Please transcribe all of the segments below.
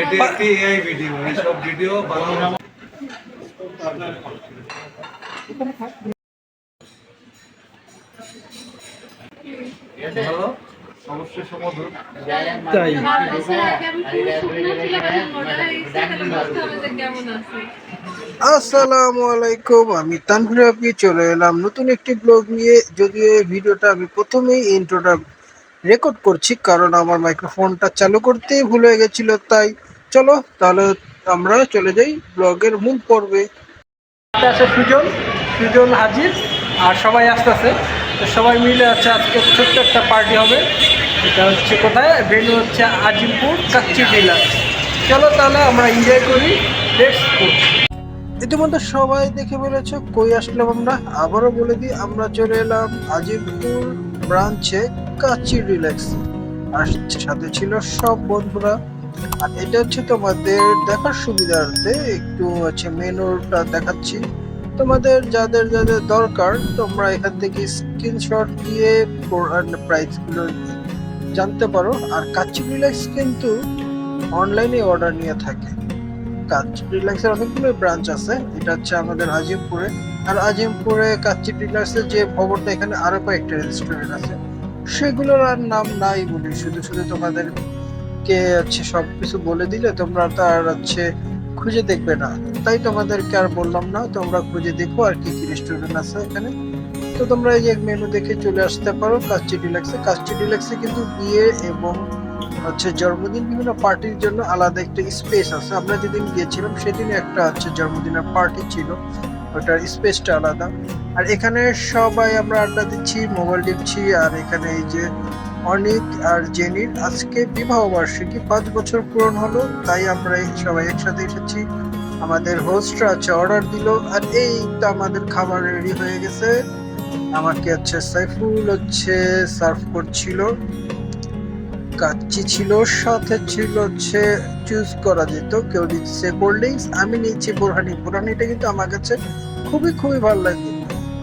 এটি একটি AI video এইসব ভিডিও বানানো ভালো অবশ্যই সমাধান তাই। আসসালামু আলাইকুম আমি তানভীর আপনি চলে এলাম নতুন একটি ব্লগ নিয়ে। যদিও এই ভিডিওটা আমি প্রথমেই ইন্ট্রোটা রেকর্ড করছি কারণ আমার মাইক্রোফোনটা চালু করতেই ভুল হয়ে গেছিল তাই চলো তাহলে আমরা চলে যাই ব্লগের মূল পর্বে। আছে সুজন সুজন হাজির আর সবাই আসতেছে। তো সবাই মিলে আছে আজকে ছোট্ট একটা পার্টি হবে। এটা হচ্ছে কোথায়? ভেন্যু হচ্ছে আজিমপুর কাচ্চি ডিলার চলো তাহলে আমরা এনজয় করি লেটস ইতিমধ্যে সবাই দেখে ফেলেছে কই আসলাম আমরা? আবারও বলে দিই আমরা চলে এলাম আজিমপুর ব্রাঞ্চে কাচি রিল্যাক্স আর সাথে ছিল সব বন্ধুরা। আর এটা হচ্ছে তোমাদের দেখার সুবিধার্থে একটু হচ্ছে মেনুটা দেখাচ্ছি। তোমাদের যাদের যাদের দরকার, তোমরা এখান থেকে স্ক্রিনশট দিয়ে প্রাইসগুলো জানতে পারো। আর কাচি রিল্যাক্স কিন্তু অনলাইনে অর্ডার নিয়ে থাকে। কাচ্চি রিল্যাক্সের অনেকগুলো ব্রাঞ্চ আছে। এটা হচ্ছে আমাদের আজিমপুরে। আর আজিমপুরে কাচ্চি রিল্যাক্সের যে ভবনটা এখানে আরও কয়েকটা রেস্টুরেন্ট আছে। সেগুলোর আর নাম নাই বলি, শুধু শুধু তোমাদের কে হচ্ছে সবকিছু বলে দিলে তোমরা আর হচ্ছে খুঁজে দেখবে না। তাই তোমাদেরকে আর বললাম না, তোমরা খুঁজে দেখো আর কি কি রেস্টুরেন্ট আছে এখানে। তো তোমরা এই যে মেনু দেখে চলে আসতে পারো, কাচ্চি ডিলাক্সে কাচ্চি ডিলাক্সে কিন্তু বিয়ে এবং হচ্ছে জন্মদিন বিভিন্ন পার্টির জন্য আলাদা একটা স্পেস আছে। আমরা যেদিন গিয়েছিলাম সেদিন একটা হচ্ছে জন্মদিনের পার্টি ছিল। ওটার স্পেসটা আলাদা। আর এখানে সবাই আমরা আড্ডা দিচ্ছি, মোবাইল টিপছি, আর এখানে এই যে অনিক আর জেনির আজকে বিবাহ বার্ষিকী, পাঁচ বছর পূরণ হলো, তাই আমরা সবাই একসাথে এসেছি। আমাদের হোস্টরা আছে অর্ডার দিল, আর এই তো আমাদের খাবার রেডি হয়ে গেছে। আমাকে হচ্ছে সাইফুল হচ্ছে সার্ভ করছিল, কাচ্চি ছিল, সাথে ছিল হচ্ছে চুজ করা যেত, কেউ নিচ্ছে কোল্ড ড্রিঙ্কস আমি নিচ্ছি বোরহানি, বোরহানিটা কিন্তু আমার কাছে খুবই খুবই ভালো লাগে।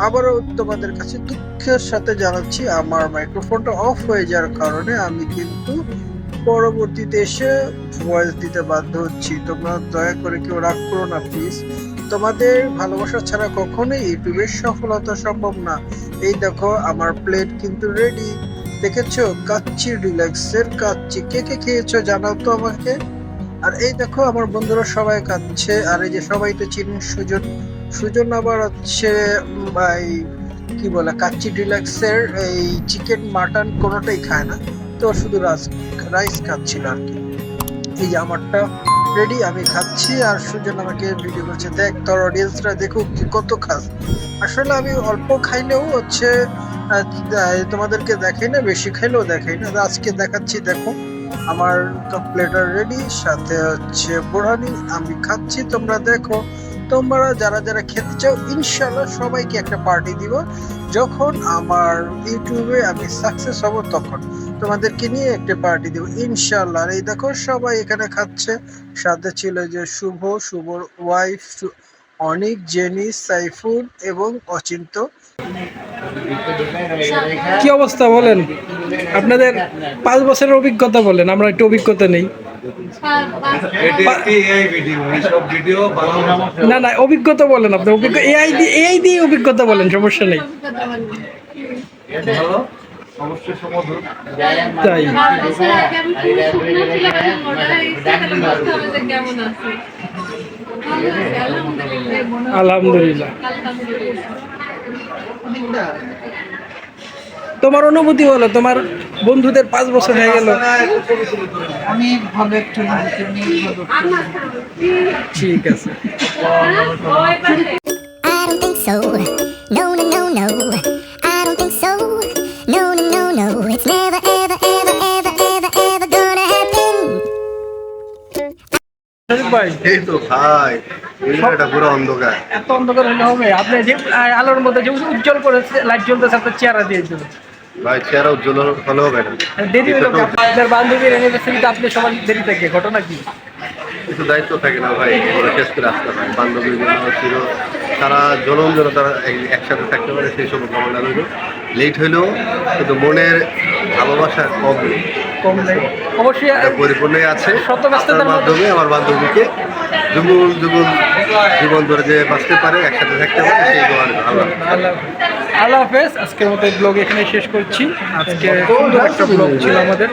আবারও তোমাদের কাছে দুঃখের সাথে জানাচ্ছি, আমার মাইক্রোফোনটা অফ হয়ে যাওয়ার কারণে আমি কিন্তু পরবর্তীতে এসে ভয়েস দিতে বাধ্য হচ্ছি। তোমরা দয়া করে কেউ রাগ করো না প্লিজ তোমাদের ভালোবাসা ছাড়া কখনোই ইউটিউবের সফলতা সম্ভব না। এই দেখো, আমার প্লেট কিন্তু রেডি দেখেছ? কাচ্চি রিল্যাক্সের কাচ্চি। কে কে খেয়েছো জানাও তো আমাকে। আর এই দেখো, আমার বন্ধুরা সবাই খাচ্ছে আর এই যে সবাই তো চিনেন সুজন। সুজন আবার হচ্ছে এই কি বলে, কাচ্চি ডিলাক্সের এই চিকেন মাটন কোনোটাই খায় না। তো শুধু রাইস রাইস খাচ্ছিল আর কি। এই যে আমারটা রেডি আমি খাচ্ছি আর সুজন আমাকে ভিডিও করছে, দেখ তোর অডিয়েন্সরা দেখুক কি কত খাস। আসলে আমি অল্প খাইলেও হচ্ছে তোমাদেরকে দেখাই না, বেশি খাইলেও দেখাই না। আজকে দেখাচ্ছি, দেখো, আমার প্লেটার রেডি সাথে হচ্ছে বোরহানি, আমি খাচ্ছি, তোমরা দেখো। তোমরা যারা যারা খেতে চাও ইনশাল্লাহ সবাইকে একটা পার্টি দিব। যখন আমার ইউটিউবে আমি সাকসেস হব তখন তোমাদেরকে নিয়ে একটা পার্টি দিব ইনশাল্লাহ এই দেখো, সবাই এখানে খাচ্ছে। সাথে ছিল যে শুভ, শুভর ওয়াইফ অনিক, জেনি সাইফুল এবং অচিন্ত। কি অবস্থা বলেন? আপনাদের পাঁচ বছরের অভিজ্ঞতা বলেন, আমরা একটু অভিজ্ঞতা নেই। না না অভিজ্ঞতা বলেন আপনি অভিজ্ঞ এআই দিয়ে এআই দিয়ে অভিজ্ঞতা বলেন সমস্যা নেই। তাই। আলহামদুলিল্লাহ। তোমার অনুভূতি হলো? তোমার বন্ধুদের পাঁচ বছর হয়ে গেল। অনেক ভালো একটা ঠিক আছে। ভাই এই তো ভাই অন্ধকার। এত অন্ধকার হলে হবে। আপনি যে আলোর মধ্যে যে উজ্জ্বল করে লাইট জ্বলতেছে আপনার চেহারা দিয়ে ভাই চেহারা উজ্জ্বল হলে হবে না দেরি হলো আপনার বান্ধবীর অ্যানিভার্সারিতে আপনি সবাই দেরি থাকে ঘটনা কি? কিছু দায়িত্ব থাকে না ভাই ওরা শেষ করে আসতে হয় বান্ধবী ছিল তারা জনম যেন তারা এক- একসাথে থাকতে পারে সেই সব কামনা রইল। লেট হইলেও কিন্তু মনের ভালোবাসা কম। নেই কম নেই। অবশ্যই পরিপূর্ণই আছে শত ব্যস্ততার মাধ্যমে আমার বান্ধবীকে। যুগল যুগল জীবন ধরে যে বাঁচতে পারে, একসাথে থাকতে পারে, সেই দোয়ার আল্লাহ আল্লাহ হাফেজ, আজকের মতো ব্লগ এখানে শেষ করছি। আজকে সুন্দর একটা ব্লগ ছিল আমাদের।